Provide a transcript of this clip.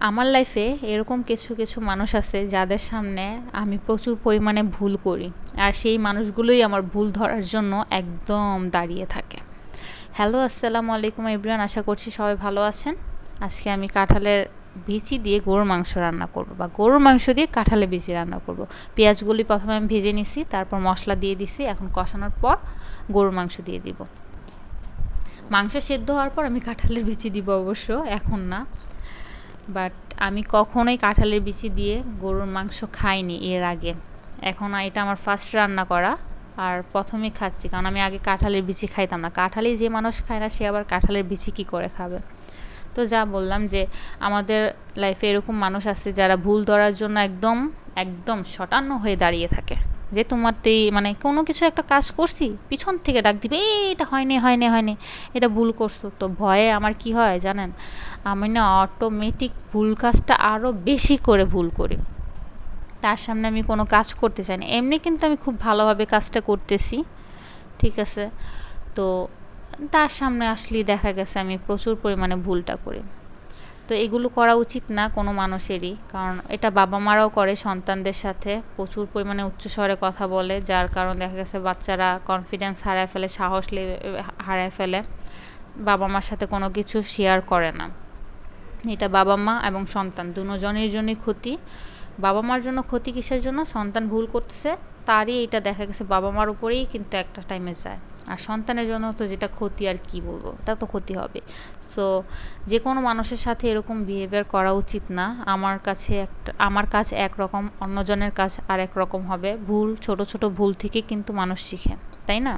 আমার লাইফে এরকম কিছু কিছু মানুষ আছে যাদের সামনে আমি প্রচুর পরিমাণে ভুল করি। আর সেই মানুষগুলোই আমার ভুল ধরার জন্য একদম দাঁড়িয়ে থাকে। হ্যালো আসসালামু আলাইকুম ইব্রান আশা করছি সবাই ভালো আছেন। আজকে আমি কাঁঠালের বিচি দিয়ে গরুর মাংস রান্না করব বা গরুর মাংস দিয়ে কাঁঠালের বিচি রান্না করব। পেঁয়াজগুলি প্রথমে আমি ভেজে নিছি, তারপর মশলা দিয়ে দিছি। এখন কষানোর পর গরুর মাংস দিয়ে দিব। মাংস সেদ্ধ হওয়ার পর আমি কাঁঠালের বিচি দিব অবশ্য, এখন না। বাট আমি কখনোই কাঁঠালের বিচি দিয়ে গরুর মাংস খাইনি এর আগে। এখন এটা আমার ফার্স্ট রান্না করা আর প্রথমেই খাচ্ছি, কারণ আমি আগে কাঁঠালের বিচি খাইতাম না। কাঁঠালই যে মানুষ খায় না, সে আবার কাঁঠালের বিচি কী করে খাবে? তো যা বললাম যে, আমাদের লাইফে এরকম মানুষ আছে যারা ভুল ধরার জন্য একদম একদম শটান্ন হয়ে দাঁড়িয়ে থাকে। যে তোমার তো এই মানে কোনো কিছু একটা কাজ করছি, পিছন থেকে ডাক দিবে, এই, এটা হয়নি হয়নি হয়নি। এটা ভুল করছ। তো ভয়ে আমার কি হয় জানেন? আমি না অটোমেটিক ভুল কাজটা আরও বেশি করে ভুল করি। তার সামনে আমি কোনো কাজ করতে চাই না। এমনি কিন্তু আমি খুব ভালোভাবে কাজটা করতেছি, ঠিক আছে? তো তার সামনে আসলেই দেখা গেছে আমি প্রচুর পরিমাণে ভুলটা করি। তো এগুলো করা উচিত না কোনো মানুষেরই। কারণ এটা বাবা মারাও করে সন্তানদের সাথে। প্রচুর পরিমাণে উচ্চস্বরে কথা বলে, যার কারণ দেখা গেছে বাচ্চারা কনফিডেন্স হারায় ফেলে, সাহস হারায় ফেলে। বাবা মার সাথে কোনো কিছু শেয়ার করে না। এটা বাবা মা এবং সন্তান, দুজনের জন্যই ক্ষতি। বাবা মার জন্য ক্ষতি কিসের জন্য? সন্তান ভুল করতেছে, তারই এটা দেখা গেছে বাবা মার উপরেই কিন্তু একটা টাইমে যায়। আর সন্তানের জন্য তো যেটা ক্ষতি আর কি বলব এটা তো ক্ষতি হবে। সো যে কোনো মানুষের সাথে এরকম বিহেভিয়ার করা উচিত না। আমার কাছে একটা, আমার কাজ একরকম, অন্যজনের কাজ আর এক রকম হবে। ভুল, ছোট ছোট ভুল থেকে কিন্তু মানুষ শিখে, তাই না?